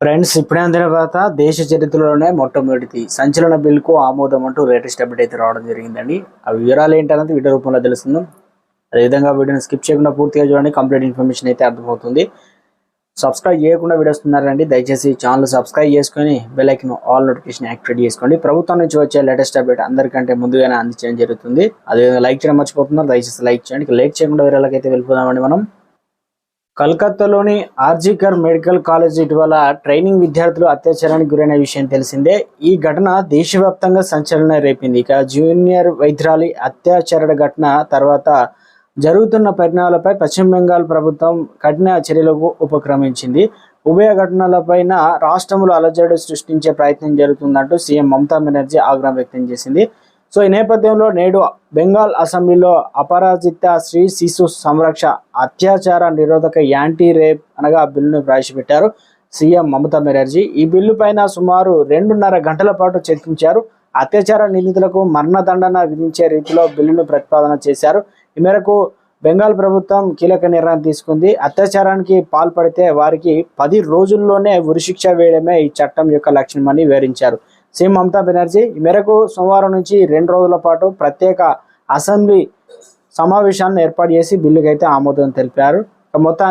Friends ఇప్పుడే అందిన తర్వాత దేశ చరిత్రలోనే మొట్టమొదటిది. సంచలన బిల్కు ఆమోదం అంటూ లేటెస్ట్ అప్డేట్ అయితే రావడం జరిగిందండి. ఆ వివరాలు ఏంటన్నది వీడియో రూపంలో తెలుస్తుంది. అదేవిధంగా వీడియోని స్కిప్ చేయకుండా పూర్తిగా చూడండి. కంప్లీట్ ఇన్ఫర్మేషన్ అయితే అర్థమవుతుంది. సబ్స్క్రైబ్ చేయకుండా వీడియోస్ ఉన్నారండి దయచేసి ఛానల్ సబ్స్క్రైబ్ చేసుకొని బెల్ ఆల్ నోటిఫికేషన్ యాక్టివేట్ చేసుకోండి. ప్రభుత్వం నుంచి వచ్చే లేటెస్ట్ అప్డేట్ అందరికంటే ముందుగానే అందించడం జరుగుతుంది. అదేవిధంగా లైక్ చేయడం మర్చిపోతున్నారు. దయచేసి లైక్ చేయండి. లైక్ చేయకుండా వేరేలాగైతే వెళ్ళిపోదామండి మనం. కలకత్తాలోని ఆర్జికర్ మెడికల్ కాలేజ్ ఇటీవల ట్రైనింగ్ విద్యార్థులు అత్యాచారానికి గురైన విషయం తెలిసిందే. ఈ ఘటన దేశవ్యాప్తంగా సంచలనం రేపింది. ఇక జూనియర్ వైద్యురాలి అత్యాచార ఘటన తర్వాత జరుగుతున్న పరిణామాలపై పశ్చిమ బెంగాల్ ప్రభుత్వం కఠిన చర్యలకు ఉపక్రమించింది. ఉభయ ఘటనలపైన రాష్ట్రంలో అలజడి సృష్టించే ప్రయత్నం జరుగుతుందంటూ సీఎం మమతా బెనర్జీ ఆగ్రహం వ్యక్తం చేసింది. సో ఈ నేపథ్యంలో నేడు బెంగాల్ అసెంబ్లీలో అపరాజిత శ్రీ శిశు సంరక్ష అత్యాచార నిరోధక యాంటీ రేప్ అనగా బిల్లును ప్రవేశపెట్టారు సీఎం మమతా బెనర్జీ. ఈ బిల్లు పైన సుమారు రెండున్నర గంటల పాటు చర్చించారు. అత్యాచార నిందితులకు మరణదండన విధించే రీతిలో బిల్లును ప్రతిపాదన చేశారు. ఈ మేరకు బెంగాల్ ప్రభుత్వం కీలక నిర్ణయం తీసుకుంది. అత్యాచారానికి పాల్పడితే వారికి పది రోజుల్లోనే ఉరిశిక్ష వేయడమే ఈ చట్టం యొక్క లక్ష్యమని వివరించారు. సీఎం మమతా బెనర్జీ ఈ మేరకు సోమవారం నుంచి రెండు రోజుల పాటు ప్రత్యేక అసెంబ్లీ సమావేశాన్ని ఏర్పాటు చేసి బిల్లుకైతే ఆమోదం తెలిపారు. మొత్తాన్ని